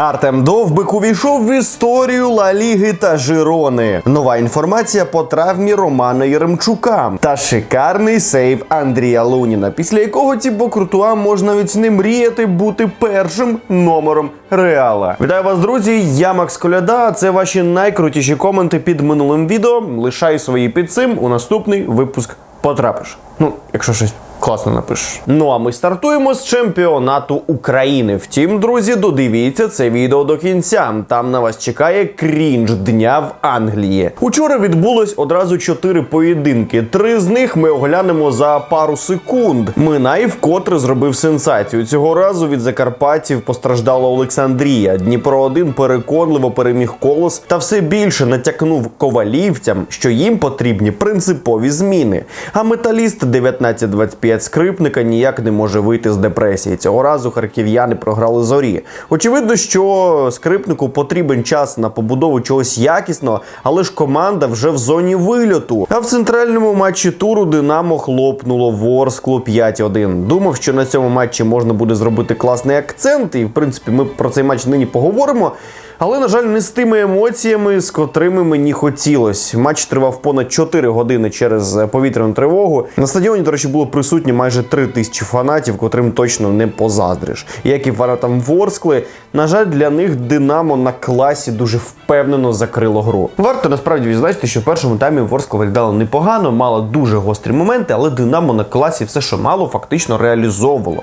Артем Довбик увійшов в історію Ла Ліги та Жирони. Нова інформація по травмі Романа Єремчука та шикарний сейв Андрія Луніна, після якого Тібо Крутуа може навіть не мріяти бути першим номером Реала. Вітаю вас, друзі! Я Макс Коляда. Це ваші найкрутіші коменти під минулим відео. Лишай свої під цим. У наступний випуск потрапиш. Ну, якщо щось класно напишеш. Ну а ми стартуємо з чемпіонату України. Втім, друзі, додивіться це відео до кінця. Там на вас чекає крінж дня в Англії. Учора відбулось одразу чотири поєдинки. Три з них ми оглянемо за пару секунд. Минай вкотре зробив сенсацію. Цього разу від закарпатців постраждала Олександрія. Дніпро 1 переконливо переміг колос та все більше натякнув ковалівцям, що їм потрібні принципові зміни. А металіст 19-25 скрипника ніяк не може вийти з депресії. Цього разу харків'яни програли зорі. Очевидно, що скрипнику потрібен час на побудову чогось якісного, але ж команда вже в зоні вильоту. А в центральному матчі туру Динамо хлопнуло Ворсклу 5-1. Думав, що на цьому матчі можна буде зробити класний акцент, і в принципі ми про цей матч нині поговоримо. Але, на жаль, не з тими емоціями, з котрими мені хотілось. Матч тривав понад 4 години через е, повітряну тривогу. На стадіоні, до речі, було присутні майже 3 тисячі фанатів, котрим точно не позаздриш. Як і фанатам Ворскли, на жаль, для них Динамо на класі дуже впевнено закрило гру. Варто насправді відзначити, що в першому таймі Ворскла виглядала непогано, мала дуже гострі моменти, але Динамо на класі все, що мало, фактично реалізовувало.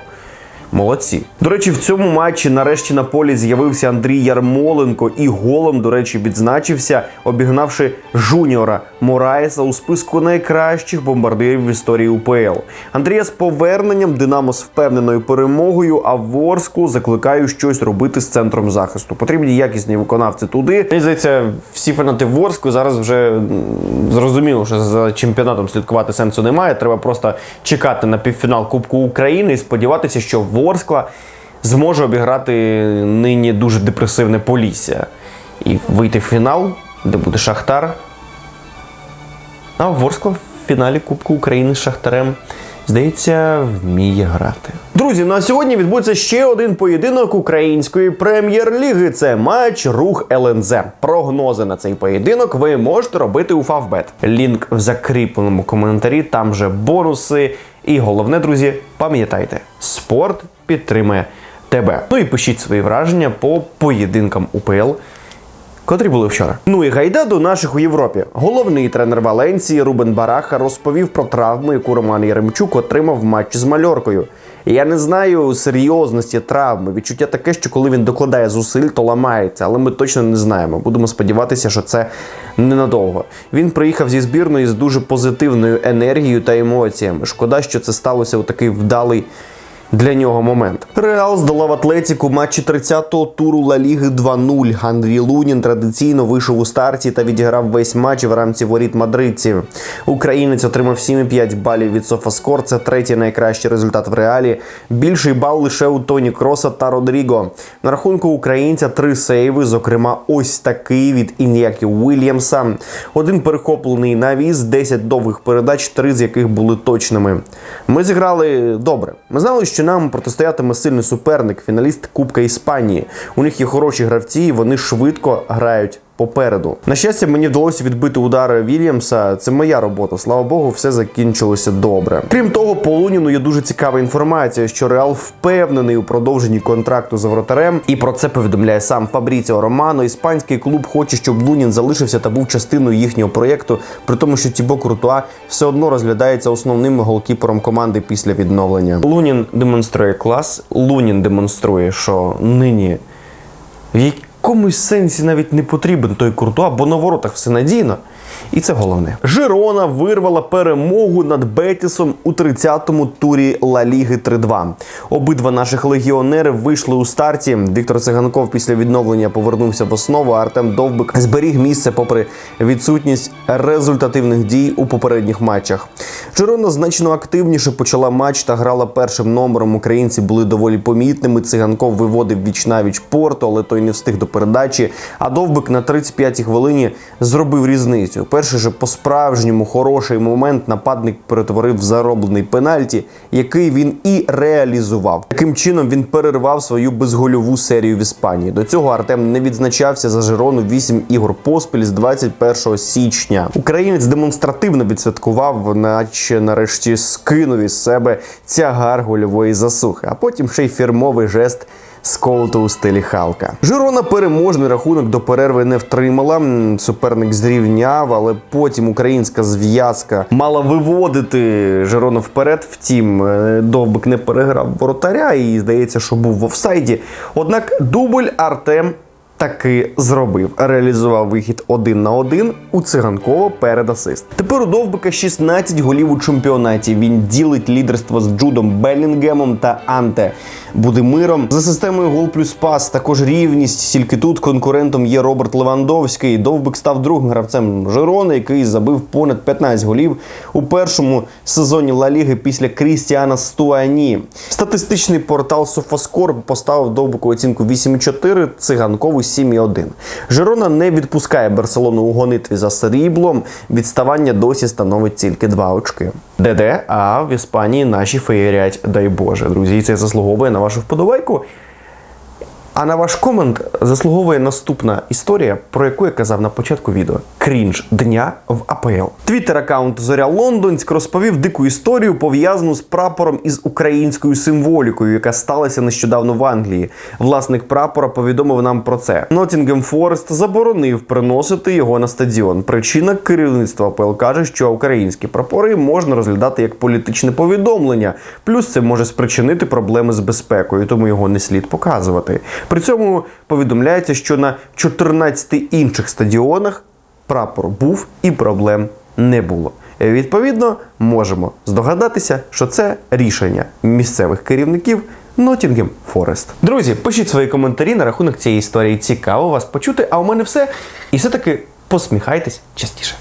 Молодці. До речі, в цьому матчі нарешті на полі з'явився Андрій Ярмоленко і голом, до речі, відзначився, обігнавши жуніора Мораєса у списку найкращих бомбардирів в історії УПЛ. Андрія з поверненням Динамо з впевненою перемогою, а Ворску закликаю щось робити з центром захисту. Потрібні якісні виконавці туди. Мені здається, всі фанати Ворску зараз вже зрозуміло, що за чемпіонатом слідкувати сенсу немає. Треба просто чекати на півфінал Кубку України і сподіватися, що Ворскла зможе обіграти нині дуже депресивне Полісся і вийти в фінал, де буде Шахтар. А Ворскла в фіналі Кубку України з Шахтарем, здається, вміє грати. Друзі, ну а сьогодні відбудеться ще один поєдинок української прем'єр-ліги. Це матч рух ЛНЗ. Прогнози на цей поєдинок ви можете робити у Фавбет. Лінк в закріпленому коментарі, там же бонуси. І головне, друзі, пам'ятайте, спорт підтримує тебе. Ну і пишіть свої враження по поєдинкам УПЛ котрі були вчора. Ну і гайда до наших у Європі. Головний тренер Валенції Рубен Бараха розповів про травму, яку Роман Яремчук отримав в матчі з мальоркою. Я не знаю серйозності травми. Відчуття таке, що коли він докладає зусиль, то ламається, але ми точно не знаємо. Будемо сподіватися, що це ненадовго. Він приїхав зі збірної з дуже позитивною енергією та емоціями. Шкода, що це сталося у такий вдалий для нього момент. Реал здолав Атлетіку матчі 30-го туру Ла Ліги 2-0. Андрій Лунін традиційно вийшов у старті та відіграв весь матч в рамці воріт мадридців. Українець отримав 7,5 балів від Софаскор. Це третій найкращий результат в реалі. Більший бал лише у Тоні Кроса та Родріго. На рахунку українця три сейви, зокрема, ось такий від Ін'які Уільямса. Один перехоплений навіс, 10 довгих передач, три з яких були точними. Ми зіграли добре. Ми знали, що нам протистоятиме сильний суперник, фіналіст Кубка Іспанії. У них є хороші гравці, і вони швидко грають. Попереду на щастя, мені вдалося відбити удари Вільямса. Це моя робота. Слава Богу, все закінчилося добре. Крім того, по Луніну є дуже цікава інформація, що Реал впевнений у продовженні контракту за вратарем, і про це повідомляє сам Фабріціо Романо. Іспанський клуб хоче, щоб Лунін залишився та був частиною їхнього проєкту, при тому, що Тібо Крутуа все одно розглядається основним голкіпером команди після відновлення. Лунін демонструє клас. Лунін демонструє, що нині в якомусь сенсі навіть не потрібен той куртуа, бо на воротах все надійно. І це головне. Жирона вирвала перемогу над Бетісом у 30-му турі Ла Ліги 3-2. Обидва наших легіонери вийшли у старті. Віктор Циганков після відновлення повернувся в основу. Артем Довбик зберіг місце попри відсутність результативних дій у попередніх матчах. Жирона значно активніше почала матч та грала першим номером. Українці були доволі помітними. Циганков виводив віч навіч порту, але той не встиг до передачі. А Довбик на 35-й хвилині зробив різницю. У перший же по-справжньому хороший момент нападник перетворив в зароблений пенальті, який він і реалізував. Таким чином він перервав свою безгольову серію в Іспанії. До цього Артем не відзначався за Жирону 8 ігор поспіль з 21 січня. Українець демонстративно відсвяткував, наче нарешті скинув із себе тягар гольової засухи, а потім ще й фірмовий жест скоуту у стилі Халка. Жирона переможний рахунок до перерви не втримала. Суперник зрівняв, але потім українська зв'язка мала виводити Жирона вперед. Втім, е, Довбик не переграв воротаря і здається, що був в офсайді. Однак дубль Артем таки зробив. Реалізував вихід один на один у циганково перед асист. Тепер у Довбика 16 голів у чемпіонаті. Він ділить лідерство з Джудом Белінгемом та Анте Будимиром. За системою гол плюс пас також рівність. Тільки тут конкурентом є Роберт Левандовський. Довбик став другим гравцем Жирона, який забив понад 15 голів у першому сезоні Ла Ліги після Крістіана Стуані. Статистичний портал Софаскор поставив Довбику оцінку 8,4, циганкову 7,1. Жирона не відпускає Барселону у гонитві за сріблом. Відставання досі становить тільки 2 очки. ДД, а в Іспанії наші феєрять, дай Боже, друзі, це заслуговує на вашу вподобайку. А на ваш комент заслуговує наступна історія, про яку я казав на початку відео: крінж дня в АПЛ. Твіттер аккаунт Зоря Лондонськ розповів дику історію, пов'язану з прапором із українською символікою, яка сталася нещодавно в Англії. Власник прапора повідомив нам про це. Ноттінгем Форест заборонив приносити його на стадіон. Причина керівництва АПЛ каже, що українські прапори можна розглядати як політичне повідомлення. Плюс це може спричинити проблеми з безпекою, тому його не слід показувати. При цьому повідомляється, що на 14 інших стадіонах прапор був і проблем не було. Відповідно, можемо здогадатися, що це рішення місцевих керівників Nottingham Forest. Друзі, пишіть свої коментарі на рахунок цієї історії. Цікаво вас почути. А у мене все. І все-таки посміхайтесь частіше.